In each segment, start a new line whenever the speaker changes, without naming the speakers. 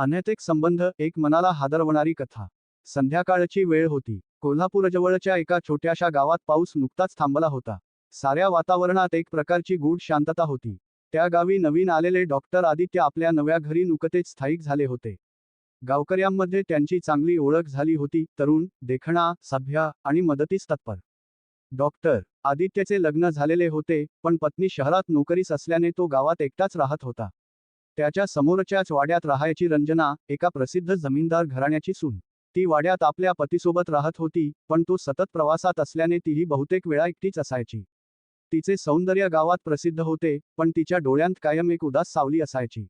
अनैतिक संबंध एक मनाला हादरवणारी कथा. संध्याकाळची वेळ होती. कोल्हापूरजवळच्या एका छोट्याशा गावात पाऊस नुकताच थांबला होता. साऱ्या वातावरणात एक प्रकारची गूढ शांतता होती. त्या गावी नवीन आलेले डॉक्टर आदित्य आपल्या नव्या घरी नुकतेच स्थायिक झाले होते. गावकऱ्यांमध्ये त्यांची चांगली ओळख झाली होती. तरुण देखणा सभ्य आणि मदतीस तत्पर. डॉक्टर आदित्यचे लग्न झालेले होते पण पत्नी शहरात नोकरीस असल्याने तो गावात एकटाच राहत होता. त्याच्या समोरच्याच वाड्यात राहायची रंजना एका प्रसिद्ध जमीनदार घराण्याची सून. ती वाड्यात आपल्या पतीसोबत राहत होती पण तो सतत प्रवासात असल्याने तीही बहुतेक वेळा एकटीच असायची. तिचे सौंदर्य गावात प्रसिद्ध होते पण तिच्या डोळ्यांत कायम एक उदास सावली असायची.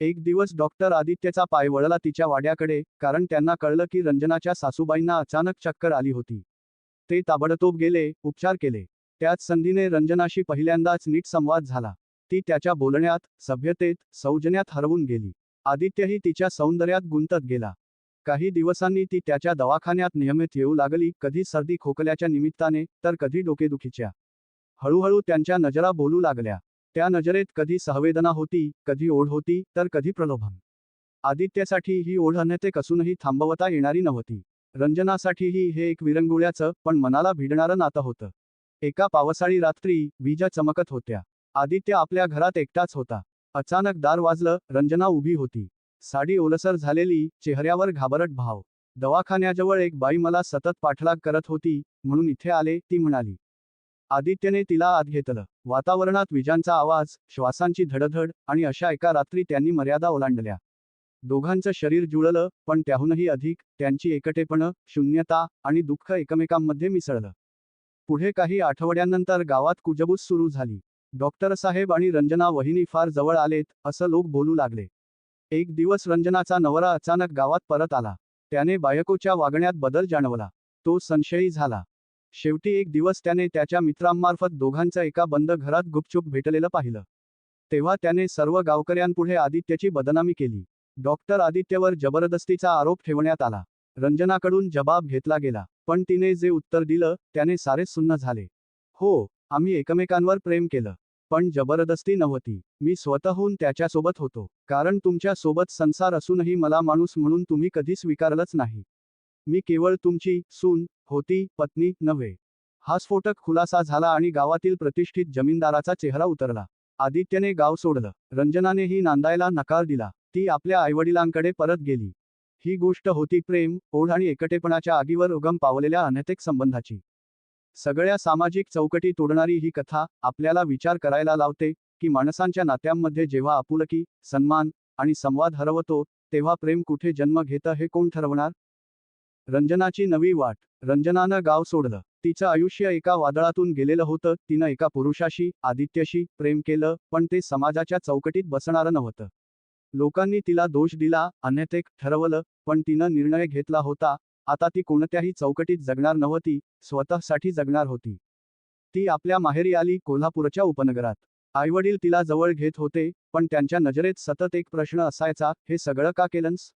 एक दिवस डॉक्टर आदित्यचा पाय वळला तिच्या वाड्याकडे कारण त्यांना कळलं की रंजनाच्या सासूबाईंना अचानक चक्कर आली होती. ते ताबडतोब गेले उपचार केले. त्याच संधीने रंजनाशी पहिल्यांदाच नीट संवाद झाला. ती त्याच्या बोलण्यात सभ्यतेत सौजन्यात हरवून गेली. आदित्यही तिच्या सौंदर्यात गुंतत गेला. काही दिवसांनी ती त्याच्या दवाखान्यात नियमित येऊ लागली कधी सर्दी खोकल्याच्या निमित्ताने तर कधी डोकेदुखीच्या. हळूहळू त्यांच्या नजरा बोलू लागल्या. त्या नजरेत कधी सहवेदना होती कधी ओढ होती तर कधी प्रलोभन. आदित्यसाठी ही ओढ अन्यते कसूनही थांबवता येणारी नव्हती. रंजनासाठीही हे एक विरंगुळ्याचं पण मनाला भिडणारं नातं होतं. एका पावसाळी रात्री विजा चमकत होत्या. आदित्य आपल्या घरात एकटाच होता. अचानक दार वाजलं रंजना उभी होती. साडी ओलसर झालेली चेहऱ्यावर घाबरट भाव. दवाखान्याजवळ एक बाई मला सतत पाठलाग करत होती म्हणून इथे आले ती म्हणाली. आदित्यने तिला आत घेतलं. वातावरणात विजांचा आवाज श्वासांची धडधड आणि अशा एका रात्री त्यांनी मर्यादा ओलांडल्या. दोघांचं शरीर जुळलं पण त्याहूनही अधिक त्यांची एकटेपणं शून्यता आणि दुःख एकमेकांमध्ये मिसळलं. पुढे काही आठवड्यांनंतर गावात कुजबूस सुरू झाली. डॉक्टर साहेब आणि रंजना वहिनी फार जवळ आलेत असं लोक बोलू लागले. एक दिवस रंजनाचा नवरा अचानक गावात परत आला. त्याने बायकोच्या वागण्यात बदल जाणवला. तो संशयी झाला. शेवटी एक दिवस त्याने त्याच्या मित्रांमार्फत दोघांचं एका बंद घरात गुपचूप भेटलेलं पाहिलं. तेव्हा त्याने सर्व गावकऱ्यांपुढे आदित्यची बदनामी केली. डॉक्टर आदित्यवर जबरदस्तीचा आरोप ठेवण्यात आला. रंजनाकडून जबाब घेतला गेला पण तिने जे उत्तर दिलं त्याने सारे सुन्न झाले. हो आम्ही एकमेकांवर प्रेम केलं. पण जबरदस्ती नव्हती. मी स्वतःहून त्याच्यासोबत होतो. कारण तुमच्यासोबत संसार असूनही मला माणूस म्हणून तुम्ही कधी स्वीकारलंच नाही. मी केवळ तुमची सून होती पत्नी नव्हे. हा स्फोटक खुलासा झाला आणि गावातील प्रतिष्ठित जमीनदाराचा चेहरा उतरला. आदित्यने गाव सोडलं. रंजनानेही नांदायला नकार दिला. ती आपल्या आईवडिलांकडे परत गेली. ही गोष्ट होती प्रेम ओढ आणि एकटेपणाच्या आगीवर उगम पावलेल्या अनैतिक संबंधाची. सगळ्या सामाजिक चौकटी तोडणारी ही कथा आपल्याला विचार करायला लावते की माणसांच्या नात्यांमध्ये जेव्हा आपुलकी सन्मान आणि संवाद हरवतो तेव्हा प्रेम कुठे जन्म घेतं हे कोण ठरवणार? रंजनाची नवी वाट. रंजनानं गाव सोडलं. तिचं आयुष्य एका वादळातून गेलेलं होतं. तिनं एका पुरुषाशी आदित्यशी प्रेम केलं पण ते समाजाच्या चौकटीत बसणारं नव्हतं. लोकांनी तिला दोष दिला अन्यथेक ठरवलं पण तिनं निर्णय घेतला होता आता ती कोणत्याही चौकटीत जगणार नव्हती स्वतःसाठी जगणार होती. ती आपल्या माहेरी आली कोल्हापूरच्या उपनगरात. आईवडील तिला जवळ घेत होते पण त्यांच्या नजरेत सतत एक प्रश्न असायचा हे सगळं का केलंस?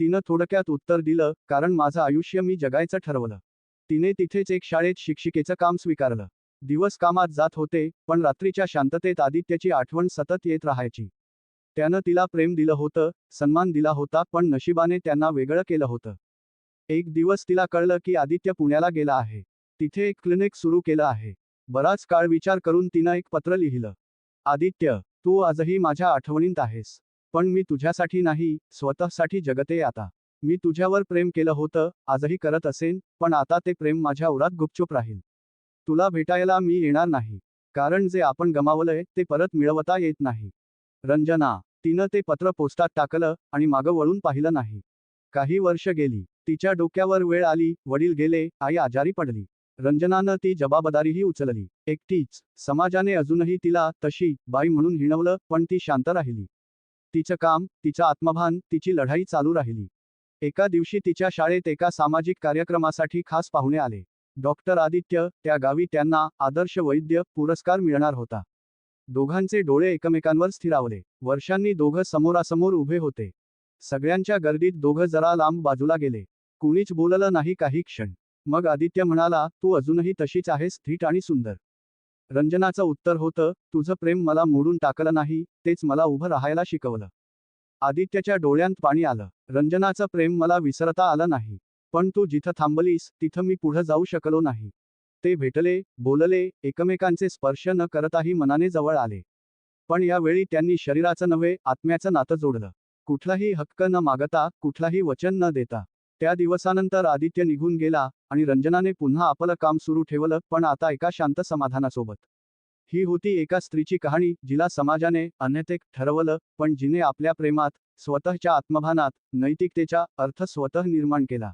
तिनं थोडक्यात उत्तर दिलं कारण माझं आयुष्य मी जगायचं ठरवलं. तिने तिथेच एक शाळेत शिक्षिकेचं काम स्वीकारलं. दिवस कामात जात होते पण रात्रीच्या शांततेत आदित्याची आठवण सतत येत राहायची. त्यानं तिला प्रेम दिलं होतं सन्मान दिला होता पण नशिबाने त्यांना वेगळं केलं होतं. एक दिवस तिला कळलं की आदित्य पुण्याला गेला आहे. तिथे एक क्लिनिक सुरू केलं आहे. बराच काळ विचार करून तिनं एक पत्र लिहिलं. आदित्य तू आजही माझ्या आठवणीत आहेस. पण मी तुझ्यासाठी नाही स्वतःसाठी जगते आता. मी तुझ्यावर प्रेम केलं होतं आजही करत असेन पण आता ते प्रेम माझ्या उरात गुपचूप राहील. तुला भेटायला मी येणार नाही. कारण जे आपण गमावलंय ते परत मिळवता येत नाही. रंजना तिनं ते पत्र पोस्टात टाकलं आणि मागं वळून पाहिलं नाही. काही वर्ष गेली. तिच्या डोक्यावर वेळ आली वडील गेले आई आजारी पडली. रंजनानं ती जबाबदारीही उचलली. एकटीच. समाजाने अजूनही तिला तशी बाई म्हणून हिणवलं पण ती शांत राहिली. तिचं काम तिचं आत्मभान तिची लढाई चालू राहिली. एका दिवशी तिच्या शाळेत एका सामाजिक कार्यक्रमासाठी खास पाहुणे आले. डॉक्टर आदित्य त्या गावी त्यांना आदर्श वैद्य पुरस्कार मिळणार होता. दोघांचे डोळे एकमेकांवर स्थिरावले. वर्षांनी दोघं समोरासमोर उभे होते. सगळ्यांच्या गर्दीत दोघं जरा लांब बाजूला गेले. कुणीच बोललं नाही काही क्षण. मग आदित्य म्हणाला तू अजूनही तशीच आहेस थीट आणि सुंदर. रंजनाचं उत्तर होतं तुझं प्रेम मला मोडून टाकलं नाही तेच मला उभं राहायला शिकवलं. आदित्यच्या डोळ्यांत पाणी आलं. रंजनाचं प्रेम मला विसरता आलं नाही. पण तू जिथं थांबलीस तिथं मी पुढं जाऊ शकलो नाही. ते भेटले बोलले एकमेकांचे स्पर्श न करताही मनाने जवळ आले. पण यावेळी त्यांनी शरीराचं नव्हे आत्म्याचं नातं जोडलं. कुठलाही हक्क न मागता कुठलाही वचन न देता. त्या दिवसानंतर आदित्य निघून गेला आणि रंजनाने पुन्हा आपलं काम सुरू ठेवलं पण आता एका शांत समाधानासोबत. ही होती एका स्त्रीची कहाणी जिला समाजाने अन्यथेक ठरवलं पण जिने आपल्या प्रेमात स्वतःच्या आत्मभानात नैतिकतेचा अर्थ स्वतः निर्माण केला.